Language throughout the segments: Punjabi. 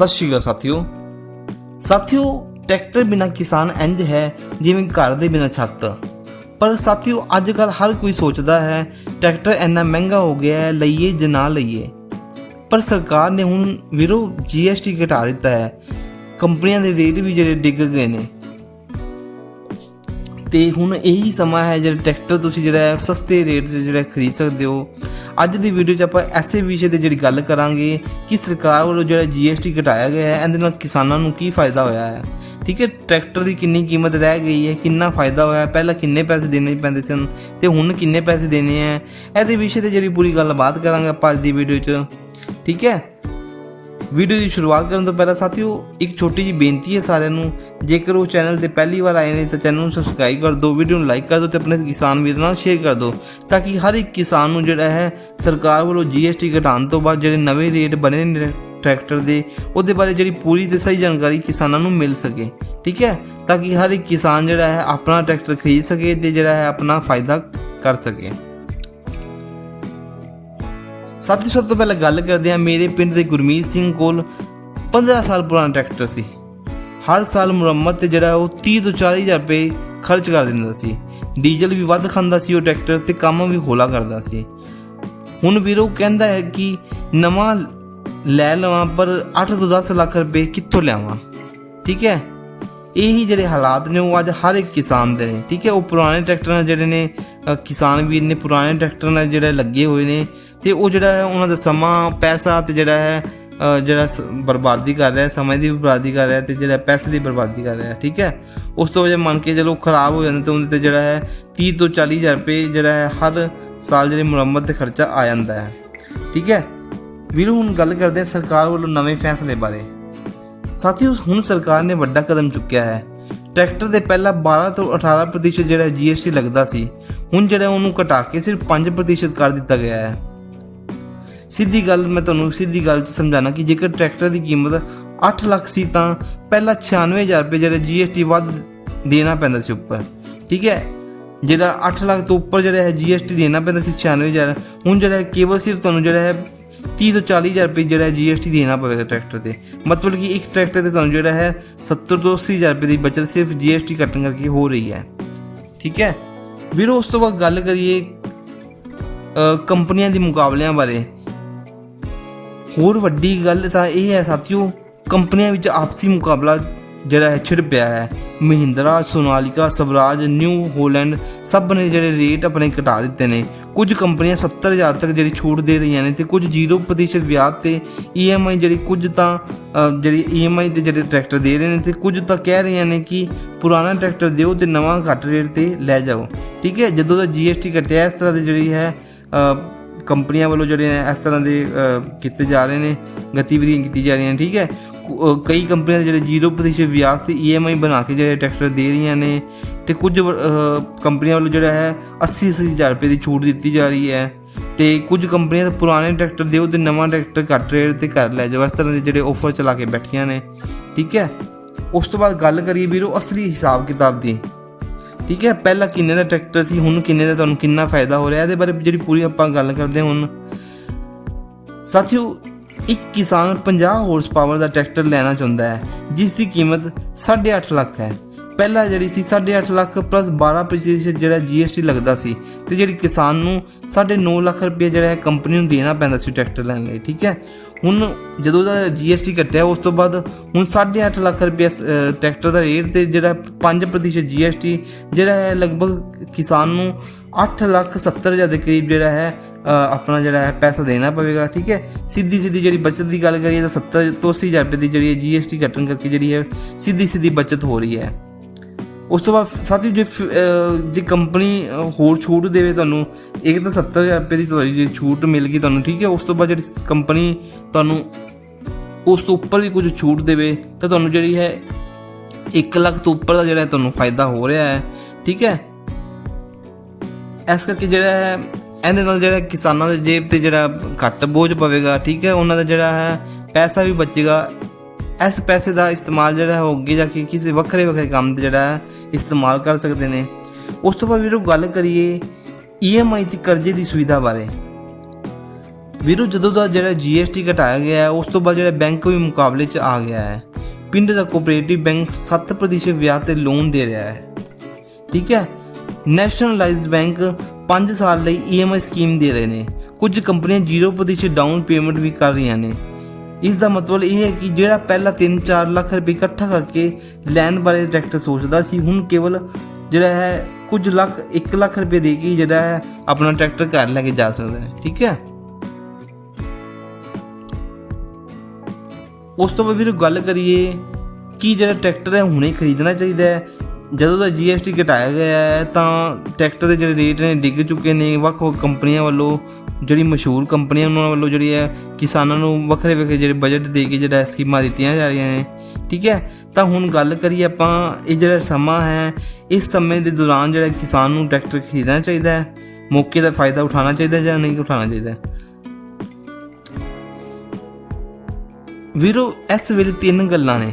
ਸਤਿ ਸ਼੍ਰੀ ਅਕਾਲ ਸਾਥੀਓ। ਸਾਥੀਓ, ਟਰੈਕਟਰ ਬਿਨਾ ਕਿਸਾਨ ਇੰਜ ਹੈ ਜਿਵੇਂ ਘਰ ਦੇ ਬਿਨਾ ਛੱਤ। ਪਰ ਸਾਥੀਓ ਅੱਜ ਕੱਲ ਹਰ ਕੋਈ ਸੋਚਦਾ ਹੈ, ਟਰੈਕਟਰ ਇੰਨਾ ਮਹਿੰਗਾ ਹੋ ਗਿਆ ਹੈ, ਲਈਏ ਜਾਂ ਨਾ ਲਈਏ। ਪਰ ਸਰਕਾਰ ਨੇ ਹੁਣ ਵੀਰੋ GST ਘਟਾ ਦਿੱਤਾ ਹੈ। ਕੰਪਨੀਆਂ ਦੇ ਰੇਟ ਵੀ ਜਿਹੜੇ ਡਿੱਗ ਗਏ ਨੇ। ਤੇ ਹੁਣ ਇਹੀ ਸਮਾਂ ਹੈ ਜਿਹੜਾ ਟਰੈਕਟਰ ਤੁਸੀਂ ਜਿਹੜਾ ਸਸਤੇ ਰੇਟ 'ਤੇ ਜਿਹੜਾ ਖਰੀਦ ਸਕਦੇ ਹੋ। ਅੱਜ ਦੀ ਵੀਡੀਓ 'ਚ ਆਪਾਂ ਐਸੇ ਵਿਸ਼ੇ ਤੇ ਜਿਹੜੀ ਗੱਲ ਕਰਾਂਗੇ ਕਿ ਸਰਕਾਰ ਵੱਲੋਂ ਜਿਹੜਾ GST ਘਟਾਇਆ ਗਿਆ ਹੈ, ਇਹਦੇ ਨਾਲ ਕਿਸਾਨਾਂ ਨੂੰ ਕੀ ਫਾਇਦਾ ਹੋਇਆ ਹੈ? ਠੀਕ ਹੈ, ਟਰੈਕਟਰ ਦੀ ਕਿੰਨੀ ਕੀਮਤ ਰਹਿ ਗਈ ਹੈ, ਕਿੰਨਾ ਫਾਇਦਾ ਹੋਇਆ ਪਹਿਲਾਂ ਕਿੰਨੇ ਪੈਸੇ ਦੇਣੇ ਪੈਂਦੇ ਸਨ ਤੇ ਹੁਣ ਕਿੰਨੇ ਪੈਸੇ ਦੇਣੇ ਆ ਇਹਦੇ ਵਿਸ਼ੇ ਤੇ ਜਿਹੜੀ ਪੂਰੀ ਗੱਲਬਾਤ ਕਰਾਂਗੇ ਆਪਾਂ ਅੱਜ ਦੀ ਵੀਡੀਓ 'ਚ। ਠੀਕ ਹੈ ਵੀਡੀਓ ਦੀ ਸ਼ੁਰੂਆਤ ਕਰਨ ਤੋਂ ਪਹਿਲਾਂ ਸਾਥੀਓ, ਇੱਕ ਛੋਟੀ ਜਿਹੀ ਬੇਨਤੀ ਹੈ ਸਾਰਿਆਂ ਨੂੰ। ਜੇਕਰ ਉਹ ਚੈਨਲ ਤੇ ਪਹਿਲੀ ਵਾਰ ਆਏ ਨੇ ਤਾਂ ਚੈਨਲ ਨੂੰ ਸਬਸਕ੍ਰਾਈਬ ਕਰ ਦਿਓ, ਵੀਡੀਓ ਨੂੰ ਲਾਈਕ ਕਰ ਦਿਓ ਤੇ ਆਪਣੇ ਕਿਸਾਨ ਵੀਰਾਂ ਨਾਲ ਸ਼ੇਅਰ ਕਰ ਦਿਓ ਤਾਂ ਕਿ ਹਰ ਇੱਕ ਕਿਸਾਨ ਨੂੰ ਜਿਹੜਾ ਹੈ, ਸਰਕਾਰ ਵੱਲੋਂ GST ਘਟਾਉਣ ਤੋਂ ਬਾਅਦ ਜਿਹੜੇ ਨਵੇਂ ਰੇਟ ਬਣੇ ਨੇ, ਟਰੈਕਟਰ ਦੇ, ਉਹਦੇ ਬਾਰੇ ਜਿਹੜੀ ਪੂਰੀ ਤੇ ਸਹੀ ਜਾਣਕਾਰੀ ਕਿਸਾਨਾਂ ਨੂੰ ਮਿਲ ਸਕੇ। ਠੀਕ ਹੈ? ਤਾਂ ਕਿ ਹਰ ਇੱਕ ਕਿਸਾਨ ਜਿਹੜਾ ਹੈ, ਆਪਣਾ ਟਰੈਕਟਰ ਖਰੀਦ ਸਕੇ ਤੇ ਜਿਹੜਾ ਹੈ, ਆਪਣਾ ਫਾਇਦਾ ਕਰ ਸਕੇ। ਸਾਥੀ ਸਭ ਤੋਂ ਪਹਿਲਾਂ ਗੱਲ ਕਰਦੇ ਹਾਂ ਮੇਰੇ ਪਿੰਡ ਦੇ ਗੁਰਮੀਤ ਸਿੰਘ ਕੋਲ। 15 ਸਾਲ ਪੁਰਾਣਾ ਟਰੈਕਟਰ ਸੀ। ਹਰ ਸਾਲ ਮੁਰੰਮਤ ਤੇ ਜਿਹੜਾ ਉਹ 30 ਤੋਂ 40 ਹਜ਼ਾਰ ਰੁਪਏ ਖਰਚ ਕਰ ਦਿੰਦਾ ਸੀ। ਡੀਜ਼ਲ ਵੀ ਵੱਧ ਖਾਂਦਾ ਸੀ ਉਹ ਟਰੈਕਟਰ ਤੇ ਕੰਮ ਵੀ ਹੌਲਾ ਕਰਦਾ ਸੀ। ਹੁਣ ਵੀਰੋ ਕਹਿੰਦਾ ਹੈ ਕਿ ਨਵਾਂ ਲੈ ਲਵਾਂ ਪਰ 8 ਤੋਂ 10 ਲੱਖ ਰੁਪਏ ਕਿੱਥੋਂ ਲਿਆਵਾਂ? ਠੀਕ ਹੈ? ਇਹੀ ਜਿਹੜੇ ਹਾਲਾਤ ਨੇ, ਉਹ ਅੱਜ ਹਰ ਇੱਕ ਕਿਸਾਨ ਦੇ ਨੇ, ਠੀਕ ਹੈ? ਉਹ ਪੁਰਾਣੇ ਟਰੈਕਟਰ ਜਿਹੜੇ ਨੇ ਕਿਸਾਨ ਵੀਰ ਨੇ ਪੁਰਾਣੇ ਟਰੈਕਟਰਾਂ ਨਾਲ ਜਿਹੜੇ ਲੱਗੇ ਹੋਏ ਨੇ ਤੇ ਉਹ ਜਿਹੜਾ ਹੈ, ਉਹਨਾਂ ਦਾ ਸਮਾਂ, ਪੈਸਾ ਤੇ ਜਿਹੜਾ ਹੈ ਜਿਹੜਾ ਸ- ਬਰਬਾਦੀ ਕਰ ਰਿਹਾ ਸਮੇਂ ਦੀ ਬਰਬਾਦੀ ਕਰ ਰਿਹਾ ਹੈ ਤੇ ਜਿਹੜਾ ਪੈਸੇ ਦੀ ਬਰਬਾਦੀ ਕਰ ਰਿਹਾ, ਠੀਕ ਹੈ? ਉਸ ਤੋਂ ਵਜ੍ਹਾ ਮੰਨ ਕੇ ਚਲੋ ਖਰਾਬ ਹੋ ਜਾਂਦੇ ਤੇ ਉਹਦੇ ਤੇ ਜਿਹੜਾ ਹੈ 30 ਤੋਂ 40 ਹਜ਼ਾਰ ਰੁਪਏ ਜਿਹੜਾ ਹੈ, ਹਰ ਸਾਲ ਜਿਹੜੇ ਮੁਰੰਮਤ ਤੇ ਖਰਚਾ ਆ ਜਾਂਦਾ ਹੈ, ਠੀਕ ਹੈ? ਵੀਰੋ, ਹੁਣ ਗੱਲ ਕਰਦੇ ਹਾਂ ਸਰਕਾਰ ਵੱਲੋਂ ਨਵੇਂ ਫੈਸਲੇ ਬਾਰੇ। ਸਾਥੀਓ ਹੁਣ ਸਰਕਾਰ ਨੇ ਵੱਡਾ ਕਦਮ ਚੁੱਕਿਆ ਹੈ। ਟਰੈਕਟਰ ਦੇ ਪਹਿਲਾਂ 12 ਤੋਂ 18% ਜਿਹੜਾ GST ਲੱਗਦਾ ਸੀ, ਹੁਣ ਜਿਹੜਾ ਉਹਨੂੰ ਘਟਾ ਕੇ ਸਿਰਫ 5% ਕਰ ਦਿੱਤਾ ਗਿਆ ਹੈ। ਸਿੱਧੀ ਗੱਲ, ਮੈਂ ਤੁਹਾਨੂੰ ਸਿੱਧੀ ਗੱਲ ਚ ਸਮਝਾਣਾ ਕਿ ਜੇਕਰ ਟਰੈਕਟਰ ਦੀ ਕੀਮਤ 8 ਲੱਖ ਸੀ ਤਾਂ ਪਹਿਲਾਂ 96000 ਰੁਪਏ ਜਿਹੜਾ GST ਵੱਧ ਦੇਣਾ ਪੈਂਦਾ ਸੀ ਉੱਪਰ। ਠੀਕ ਹੈ? ਜਿਹੜਾ 8 ਲੱਖ ਤੋਂ ਉੱਪਰ ਜਿਹੜਾ ਹੈ GST ਦੇਣਾ ਪੈਂਦਾ ਸੀ 96000 ਹੁਣ ਜਿਹੜਾ ਹੈ ਕੇਵਲ ਸਿਰਫ ਤੁਹਾਨੂੰ ਜਿਹੜਾ ਹੈ 30 ਤੋਂ 40000 ਰੁਪਏ ਜਿਹੜਾ ਹੈ ਦੇਣਾ ਪਵੇਗਾ ਟਰੈਕਟਰ ਤੇ। ਮਤਲਬ ਕਿ ਇੱਕ ਟਰੈਕਟਰ ਤੇ ਤੁਹਾਨੂੰ ਜਿਹੜਾ ਹੈ 70 ਤੋਂ 80000 ਰੁਪਏ ਦੀ ਬਚਤ ਸਿਰਫ ਜੀਐਸਟੀ ਕੱਟਣ ਕਰਕੇ ਹੋ ਰਹੀ ਹੈ। ਠੀਕ ਹੈ? ਵੀਰੋ, ਉਸ ਤੋਂ ਬਾਅਦ ਗੱਲ ਕਰੀਏ ਕੰਪਨੀਆਂ ਦੇ ਮੁਕਾਬਲਿਆਂ ਬਾਰੇ। ਹੋਰ ਵੱਡੀ ਗੱਲ ਤਾਂ ਇਹ ਹੈ ਸਾਥੀਓ, ਕੰਪਨੀਆਂ ਵਿੱਚ ਆਪਸੀ ਮੁਕਾਬਲਾ ਜਿਹੜਾ ਹੈ ਛਿੜ ਪਿਆ ਹੈ। ਮਹਿੰਦਰਾ ਸੋਨਾਲਿਕਾ ਸਵਰਾਜ ਨਿਊ ਹੋਲੈਂਡ ਸਭ ਨੇ ਜਿਹੜੇ ਰੇਟ ਆਪਣੇ ਘਟਾ ਦਿੱਤੇ ਨੇ। ਕੁਝ ਕੰਪਨੀਆਂ 70000 ਤੱਕ ਜਿਹੜੀ ਛੂਟ ਦੇ ਰਹੀਆਂ ਨੇ ਤੇ ਕੁਝ 0% ਵਿਆਜ ਤੇ EMI ਜਿਹੜੀ ਕੁਝ ਤਾਂ ਅ, ਜਿਹੜੀ EMI ਤੇ ਜਿਹੜੇ ਟਰੈਕਟਰ ਦੇ ਰਹੇ ਨੇ ਤੇ ਕੁਝ ਤਾਂ ਕਹਿ ਰਹੀਆਂ ਨੇ ਕਿ ਪੁਰਾਣਾ ਟਰੈਕਟਰ ਦਿਓ ਤੇ ਨਵਾਂ ਘੱਟ ਰੇਟ ਤੇ ਲੈ ਜਾਓ। ਠੀਕ ਹੈ ਜਦੋਂ ਦਾ GST ਘਟਿਆ ਇਸ ਤਰ੍ਹਾਂ ਦੀ ਜਿਹੜੀ ਹੈ ਕੰਪਨੀਆਂ ਵੱਲੋਂ ਜਿਹੜੇ ਇਸ ਤਰ੍ਹਾਂ ਦੇ ਕੀਤੇ ਜਾ ਰਹੇ ਨੇ ਗਤੀਵਿਧੀਆਂ ਕੀਤੀ ਜਾ ਰਹੀਆਂ ਠੀਕ ਹੈ। ਕਈ ਕੰਪਨੀਆਂ ਦੇ ਜਿਹੜੇ 0% ਵਿਆਜ ਤੇ EMI ਬਣਾ ਕੇ ਜਿਹੜੇ ਟਰੈਕਟਰ ਦੇ ਰਹੀਆਂ ਨੇ ਤੇ ਕੁਝ ਕੰਪਨੀਆਂ ਵੱਲੋਂ ਜਿਹੜਾ ਹੈ 80 ਹਜ਼ਾਰ ਰੁਪਏ ਦੀ ਛੂਟ ਦਿੱਤੀ ਜਾ ਰਹੀ ਹੈ ਤੇ ਕੁਝ ਕੰਪਨੀਆਂ ਤਾਂ ਪੁਰਾਣੇ ਟਰੈਕਟਰ ਦਿਓ ਤੇ ਨਵਾਂ ਟਰੈਕਟਰ ਘੱਟ ਰੇਟ ਤੇ ਕਰ ਲੈ ਜਾਓ, ਇਸ ਤਰ੍ਹਾਂ ਦੇ ਜਿਹੜੇ ਆਫਰ ਚਲਾ ਕੇ ਬੈਠੀਆਂ ਨੇ, ਠੀਕ ਹੈ? ਉਸ ਤੋਂ ਬਾਅਦ ਗੱਲ ਕਰੀਏ ਵੀਰੋ ਅਸਲੀ ਹਿਸਾਬ ਕਿਤਾਬ ਦੀ। ਠੀਕ ਹੈ, ਪਹਿਲਾਂ ਕਿੰਨੇ ਦਾ ਟਰੈਕਟਰ ਸੀ, ਹੁਣ ਕਿੰਨੇ ਦਾ, ਤੁਹਾਨੂੰ ਕਿੰਨਾ ਫਾਇਦਾ ਹੋ ਰਿਹਾ, ਇਹਦੇ ਬਾਰੇ ਜਿਹੜੀ ਪੂਰੀ ਆਪਾਂ ਗੱਲ ਕਰਦੇ ਹੁਣ। ਸਾਥੀਓ ਇੱਕ ਕਿਸਾਨ 50 ਹਾਰਸ ਪਾਵਰ ਦਾ ਟਰੈਕਟਰ ਲੈਣਾ ਚਾਹੁੰਦਾ ਹੈ, ਜਿਸ ਦੀ ਕੀਮਤ 8.5 ਲੱਖ ਹੈ। ਪਹਿਲਾਂ ਜਿਹੜੀ ਸੀ 8.5 ਲੱਖ ਪਲੱਸ 12% ਜਿਹੜਾ GST ਲੱਗਦਾ ਸੀ ਤੇ ਜਿਹੜੀ ਕਿਸਾਨ ਨੂੰ 9.5 ਲੱਖ ਰੁਪਏ ਜਿਹੜਾ ਹੈ ਕੰਪਨੀ ਨੂੰ ਦੇਣਾ ਪੈਂਦਾ ਸੀ ਟਰੈਕਟਰ ਲੈਣ ਲਈ, ਠੀਕ ਹੈ? ਹੁਣ ਜਦੋਂ ਦਾ GST ਕੱਟਿਆ ਉਸ ਤੋਂ ਬਾਅਦ ਹੁਣ 8.5 ਲੱਖ ਰੁਪਏ ਟਰੈਕਟਰ ਦਾ ਰੇਟ ਤੇ ਜਿਹੜਾ 5% GST ਜਿਹੜਾ ਹੈ, ਲਗਭਗ ਕਿਸਾਨ ਨੂੰ 8 ਲੱਖ 70 ਹਜ਼ਾਰ ਦੇ ਕਰੀਬ ਜਿਹੜਾ ਹੈ ਆਪਣਾ ਜਿਹੜਾ ਹੈ ਪੈਸਾ ਦੇਣਾ ਪਵੇਗਾ, ਠੀਕ ਹੈ? ਸਿੱਧੀ ਸਿੱਧੀ ਜਿਹੜੀ ਬਚਤ ਦੀ ਗੱਲ ਕਰੀਏ ਤਾਂ 70 ਤੋਂ 80 ਹਜ਼ਾਰ ਰੁਪਏ ਦੀ ਜਿਹੜੀ ਹੈ GST ਕੱਟਣ ਕਰਕੇ ਜਿਹੜੀ ਹੈ ਸਿੱਧੀ ਸਿੱਧੀ ਬਚਤ ਹੋ ਰਹੀ ਹੈ। ਉਸ ਤੋਂ ਬਾਅਦ ਸਾਥੀ ਜੇ ਜੇ ਕੰਪਨੀ ਹੋਰ ਛੂਟ ਦੇਵੇ ਤੁਹਾਨੂੰ, ਇੱਕ ਤਾਂ 70000 ਰੁਪਏ ਦੀ ਤੁਹਾਡੀ ਛੂਟ ਮਿਲ ਗਈ ਤੁਹਾਨੂੰ, ਠੀਕ ਹੈ? ਉਸ ਤੋਂ ਬਾਅਦ ਜਿਹੜੀ ਕੰਪਨੀ ਤੁਹਾਨੂੰ ਉਸ ਤੋਂ ਉੱਪਰ ਵੀ ਕੁਝ ਛੂਟ ਦੇਵੇ, ਤਾਂ ਤੁਹਾਨੂੰ ਜਿਹੜੀ ਹੈ 1 ਲੱਖ ਤੋਂ ਉੱਪਰ ਦਾ ਜਿਹੜਾ ਤੁਹਾਨੂੰ ਫਾਇਦਾ ਹੋ ਰਿਹਾ ਹੈ, ਠੀਕ ਹੈ? ਇਸ ਕਰਕੇ ਜਿਹੜਾ ਹੈ ਇਹਦੇ ਨਾਲ ਜਿਹੜਾ ਕਿਸਾਨਾਂ ਦੇ ਜੇਬ ਤੇ ਜਿਹੜਾ ਘੱਟ ਬੋਝ ਪਵੇਗਾ, ਠੀਕ ਹੈ? ਉਹਨਾਂ ਦਾ ਜਿਹੜਾ ਹੈ, ਪੈਸਾ ਵੀ ਬਚੇਗਾ। ਇਸ ਪੈਸੇ ਦਾ ਇਸਤੇਮਾਲ ਜਿਹੜਾ ਹੈ, ਉਹ ਅੱਗੇ ਜਾ ਕੇ ਕਿਸੇ ਵੱਖਰੇ ਵੱਖਰੇ ਕੰਮ ਤੇ ਜਿਹੜਾ ਹੈ, ਇਸਤੇਮਾਲ ਕਰ ਸਕਦੇ ਨੇ। ਉਸ ਤੋਂ ਬਾਅਦ ਵੀਰੋ, ਗੱਲ ਕਰੀਏ EMI ਤੇ ਕਰਜ਼ੇ ਦੀ ਸੁਵਿਧਾ ਬਾਰੇ। ਵੀਰੋ, ਜਦੋਂ ਦਾ ਜਿਹੜਾ GST ਘਟਾਇਆ ਗਿਆ ਹੈ, ਉਸ ਤੋਂ ਬਾਅਦ ਜਿਹੜਾ ਬੈਂਕ ਵੀ ਮੁਕਾਬਲੇ 'ਚ ਆ ਗਿਆ ਹੈ। ਪਿੰਡ ਦਾ ਕੋਆਪਰੇਟਿਵ ਬੈਂਕ 7% ਵਿਆਜ ਤੇ ਲੋਨ ਦੇ ਰਿਹਾ ਹੈ। ਠੀਕ ਹੈ? ਨੈਸ਼ਨਲਾਈਜ਼ਡ ਬੈਂਕ 5 ਸਾਲ ਲਈ EMI ਸਕੀਮ ਦੇ ਰਹੇ ਨੇ। ਕੁਝ ਕੰਪਨੀਆਂ 0% ਡਾਊਨ ਪੇਮੈਂਟ ਵੀ ਕਰ ਰਹੀਆਂ ਨੇ। ਇਸ ਦਾ ਮਤਲਬ ਇਹ ਹੈ ਕਿ ਜਿਹੜਾ ਪਹਿਲਾਂ 3-4 ਲੱਖ ਰੁਪਏ ਇਕੱਠਾ ਕਰਕੇ ਲੈਣ ਬਾਰੇ ਟਰੈਕਟਰ ਸੋਚਦਾ ਸੀ, ਹੁਣ ਕੇਵਲ ਜਿਹੜਾ ਹੈ ਕੁਝ ਲੱਖ 1 ਲੱਖ ਰੁਪਏ ਦੇ ਕੇ ਜਿਹੜਾ ਹੈ ਆਪਣਾ ਟਰੈਕਟਰ ਘਰ ਲੈ ਕੇ ਜਾ ਸਕਦਾ ਹੈ। ਠੀਕ ਹੈ? ਉਸ ਤੋਂ ਬਾਅਦ ਵੀਰ ਗੱਲ ਕਰੀਏ ਕਿ ਜਿਹੜਾ ਟਰੈਕਟਰ ਹੈ ਹੁਣੇ ਖਰੀਦਣਾ ਚਾਹੀਦਾ ਹੈ। ਜਦੋਂ ਦਾ GST ਘਟਾਇਆ ਗਿਆ ਹੈ, ਤਾਂ ਟਰੈਕਟਰ ਦੇ ਜਿਹੜੇ ਰੇਟ ਨੇ, ਡਿੱਗ ਚੁੱਕੇ ਨੇ। ਵੱਖ-ਵੱਖ ਕੰਪਨੀਆਂ ਵੱਲੋਂ, ਜਿਹੜੀ ਮਸ਼ਹੂਰ ਕੰਪਨੀਆਂ ਉਹਨਾਂ ਵੱਲੋਂ ਜਿਹੜੀ ਹੈ, ਕਿਸਾਨਾਂ ਨੂੰ ਵੱਖਰੇ ਵੱਖਰੇ ਜਿਹੜੇ ਬਜਟ ਦੇ ਕੇ ਜਿਹੜਾ ਸਕੀਮਾਂ ਦਿੱਤੀਆਂ ਜਾ ਰਹੀਆਂ ਨੇ। ਠੀਕ ਹੈ? ਤਾਂ ਹੁਣ ਗੱਲ ਕਰੀਏ ਆਪਾਂ, ਇਹ ਜਿਹੜਾ ਸਮਾਂ ਹੈ, ਇਸ ਸਮੇਂ ਦੇ ਦੌਰਾਨ ਜਿਹੜਾ ਕਿਸਾਨ ਨੂੰ ਟਰੈਕਟਰ ਖਰੀਦਣਾ ਚਾਹੀਦਾ ਹੈ। ਮੌਕੇ ਦਾ ਫਾਇਦਾ ਉਠਾਉਣਾ ਚਾਹੀਦਾ ਜਾਂ ਨਹੀਂ ਉਠਾਉਣਾ ਚਾਹੀਦਾ? ਵੀਰੋ, ਇਸ ਵੇਲੇ ਤਿੰਨ ਗੱਲਾਂ ਨੇ।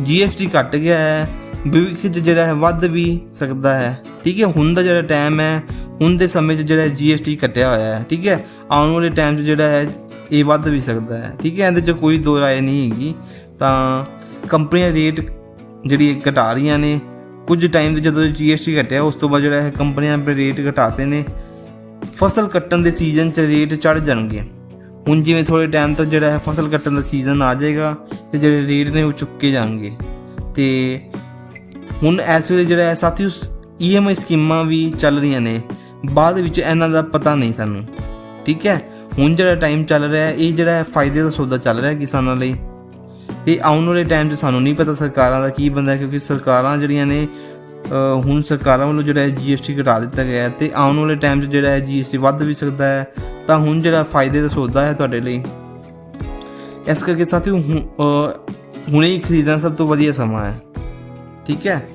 GST ਘਟ ਗਿਆ ਹੈ ਭਵਿੱਖ 'ਚ ਜਿਹੜਾ ਹੈ ਵੱਧ ਵੀ ਸਕਦਾ ਹੈ। ਠੀਕ ਹੈ, ਹੁਣ ਦਾ ਜਿਹੜਾ ਟਾਈਮ ਹੈ, ਹੁਣ ਦੇ ਸਮੇਂ 'ਚ ਜਿਹੜਾ GST ਕੱਟਿਆ ਹੋਇਆ ਹੈ, ਠੀਕ ਹੈ, ਆਉਣ ਵਾਲੇ ਟਾਈਮ 'ਚ ਜਿਹੜਾ ਹੈ, ਇਹ ਵੱਧ ਵੀ ਸਕਦਾ ਹੈ। ਠੀਕ ਹੈ, ਇਹਦੇ 'ਚ ਕੋਈ ਦੋ ਰਾਏ ਨਹੀਂ ਹੈਗੀ। ਤਾਂ ਕੰਪਨੀਆਂ ਰੇਟ ਜਿਹੜੀ ਘਟਾ ਰਹੀਆਂ ਨੇ, ਕੁਝ ਟਾਈਮ ਤੇ ਜਦੋਂ GST ਘਟਿਆ, ਉਸ ਤੋਂ ਬਾਅਦ ਜਿਹੜਾ ਹੈ ਕੰਪਨੀਆਂ ਆਪਣੇ ਰੇਟ ਘਟਾਤੇ ਨੇ, ਫਸਲ ਕੱਟਣ ਦੇ ਸੀਜ਼ਨ 'ਚ ਰੇਟ ਚੜ ਜਾਣਗੇ। ਹੁਣ ਜਿਵੇਂ ਥੋੜੇ ਟਾਈਮ ਤੋਂ ਜਿਹੜਾ ਹੈ ਫਸਲ ਕੱਟਣ ਦਾ ਸੀਜ਼ਨ ਆ ਜਾਏਗਾ, ਤੇ ਜਿਹੜੇ ਰੇਟ ਨੇ ਉਹ ਚੁੱਕੇ ਜਾਣਗੇ। ਤੇ ਹੁਣ ਇਸ ਵੇਲੇ ਜਿਹੜਾ ਹੈ ਸਾਥੀਓ EMI ਸਕੀਮਾਂ ਵੀ ਚੱਲ ਰਹੀਆਂ ਨੇ। ਬਾਅਦ ਵਿੱਚ ਇਹਨਾਂ ਦਾ ਪਤਾ ਨਹੀਂ ਸਾਨੂੰ। ਠੀਕ ਹੈ? ਹੁਣ ਜਿਹੜਾ ਟਾਈਮ ਚੱਲ ਰਿਹਾ ਹੈ, ਇਹ ਜਿਹੜਾ ਹੈ ਫਾਇਦੇ ਦਾ ਸੌਦਾ ਚੱਲ ਰਿਹਾ ਹੈ ਕਿਸਾਨਾਂ ਲਈ। ਤੇ ਆਉਣ ਵਾਲੇ ਟਾਈਮ 'ਚ ਸਾਨੂੰ ਨਹੀਂ ਪਤਾ ਸਰਕਾਰਾਂ ਦਾ ਕੀ ਬੰਦਾ ਕਿਉਂਕਿ ਸਰਕਾਰਾਂ ਜਿਹੜੀਆਂ ਨੇ ਹੁਣ ਸਰਕਾਰਾਂ ਵੱਲੋਂ ਜਿਹੜਾ ਹੈ GST ਘਟਾ ਦਿੱਤਾ ਗਿਆ ਹੈ ਤੇ ਆਉਣ ਵਾਲੇ ਟਾਈਮ 'ਚ ਜਿਹੜਾ ਹੈ GST ਵੱਧ ਵੀ ਸਕਦਾ ਹੈ, ਤਾਂ ਹੁਣ ਜਿਹੜਾ ਫਾਇਦੇ ਦਾ ਸੌਦਾ ਹੈ ਤੁਹਾਡੇ ਲਈ। ਇਸ ਕਰਕੇ ਸਾਥੀਓ ਹੁ- ਹੁਣੇ ਹੀ ਖਰੀਦਣਾ ਸਭ ਤੋਂ ਵਧੀਆ ਸਮਾਂ ਹੈ। ਠੀਕ ਹੈ?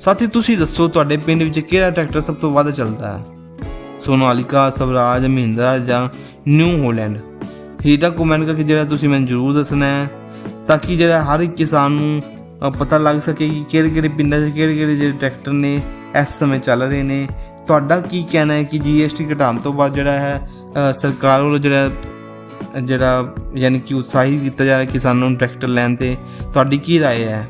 ਸਾਥੀ, ਤੁਸੀਂ ਦੱਸੋ, ਤੁਹਾਡੇ ਪਿੰਡ ਵਿੱਚ ਕਿਹੜਾ ਟਰੈਕਟਰ ਸਭ ਤੋਂ ਵੱਧ ਚੱਲਦਾ ਹੈ? ਸੋਨਾਲਿਕਾ, ਸਵਰਾਜ, ਮਹਿੰਦਰਾ ਜਾਂ ਨਿਊ ਹੋਲੈਂਡ? ਹੀਟਾ ਕਮੈਂਟ ਕਰਕੇ ਜਿਹੜਾ ਤੁਸੀਂ ਮੈਨੂੰ ਜ਼ਰੂਰ ਦੱਸਣਾ ਹੈ, ਤਾਂ ਕਿ ਜਿਹੜਾ ਹਰ ਇੱਕ ਕਿਸਾਨ ਨੂੰ ਪਤਾ ਲੱਗ ਸਕੇ ਕਿ ਕਿਹੜੇ ਕਿਹੜੇ ਪਿੰਡਾਂ 'ਚ ਕਿਹੜੇ ਕਿਹੜੇ ਜਿਹੜੇ ਟਰੈਕਟਰ ਨੇ, ਇਸ ਸਮੇਂ ਚੱਲ ਰਹੇ ਨੇ। ਤੁਹਾਡਾ ਕੀ ਕਹਿਣਾ ਹੈ ਕਿ GST ਘਟਾਉਣ ਤੋਂ ਬਾਅਦ ਜਿਹੜਾ ਹੈ ਸਰਕਾਰ ਵੱਲੋਂ ਜਿਹੜਾ ਜਿਹੜਾ ਯਾਨੀ ਕਿ ਉਤਸ਼ਾਹਿਤ ਕੀਤਾ ਜਾ ਰਿਹਾ ਕਿਸਾਨਾਂ ਨੂੰ ਟਰੈਕਟਰ ਲੈਣ ਤੇ ਤੁਹਾਡੀ ਕੀ رائے ਹੈ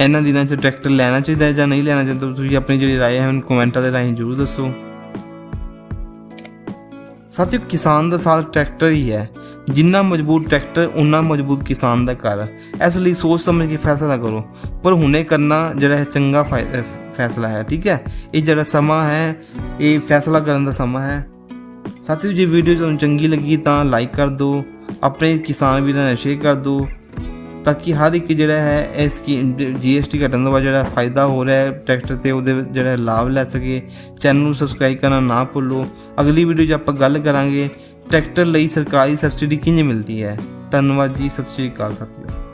ਇਹਨਾਂ ਦਿਨਾਂ 'ਚ ਟਰੈਕਟਰ ਲੈਣਾ ਚਾਹੀਦਾ ਹੈ ਜਾਂ ਨਹੀਂ ਲੈਣਾ ਚਾਹੀਦਾ ਤੁਸੀਂ ਆਪਣੀ ਜਿਹੜੀ رائے ਹੈ ਮੈਨੂੰ ਕਮੈਂਟਾਂ ਦੇ ਰਾਹੀਂ ਜ਼ਰੂਰ ਦੱਸੋ ਸਾਥੀਓ ਕਿਸਾਨ ਦਾ ਸਾਥ ਟਰੈਕਟਰ ਹੀ ਹੈ ਜਿੰਨਾ ਮਜ਼ਬੂਤ ਟਰੈਕਟਰ ਉਨਾ ਮਜ਼ਬੂਤ ਕਿਸਾਨ ਦਾ ਘਰ ਇਸ ਲਈ ਸੋਚ ਸਮਝ ਕੇ ਫੈਸਲਾ ਕਰੋ ਪਰ ਹੁਣੇ ਕਰਨਾ ਜਿਹੜਾ ਹੈ ਚੰਗਾ ਫਾਇ- ਅਹ ਫੈਸਲਾ ਹੈ ਠੀਕ ਹੈ ਇਹ ਜਿਹੜਾ ਸਮਾਂ ਹੈ ਇਹ ਫੈਸਲਾ ਕਰਨ ਦਾ ਸਮਾਂ ਹੈ ਸਾਥੀਓ, ਜੇ ਵੀਡੀਓ ਤੁਹਾਨੂੰ ਚੰਗੀ ਲੱਗੀ ਤਾਂ ਲਾਈਕ ਕਰ ਦਿਓ, ਆਪਣੇ ਕਿਸਾਨ ਵੀਰਾਂ ਨਾਲ ਸ਼ੇਅਰ ਕਰ ਦਿਓ, ਤਾਂ ਕਿ ਹਰ ਇੱਕ ਜਿਹੜਾ ਹੈ ਇਸ ਕੀ GST ਘਟਣ ਤੋਂ ਬਾਅਦ ਜਿਹੜਾ ਫਾਇਦਾ ਹੋ ਰਿਹਾ ਹੈ ਟਰੈਕਟਰ ਤੇ ਉਹਦੇ ਜਿਹੜਾ ਲਾਭ ਲੈ ਸਕੇ। ਚੈਨਲ ਨੂੰ ਸਬਸਕ੍ਰਾਈਬ ਕਰਨਾ ਨਾ ਭੁੱਲੋ। ਅਗਲੀ ਵੀਡੀਓ 'ਚ ਆਪਾਂ ਗੱਲ ਕਰਾਂਗੇ ਟਰੈਕਟਰ ਲਈ ਸਰਕਾਰੀ ਸਬਸਿਡੀ ਕਿੰਝ ਮਿਲਦੀ ਹੈ? ਧੰਨਵਾਦ ਜੀ, ਸਤਿ ਸ਼੍ਰੀ ਅਕਾਲ ਸਾਥੀਓ।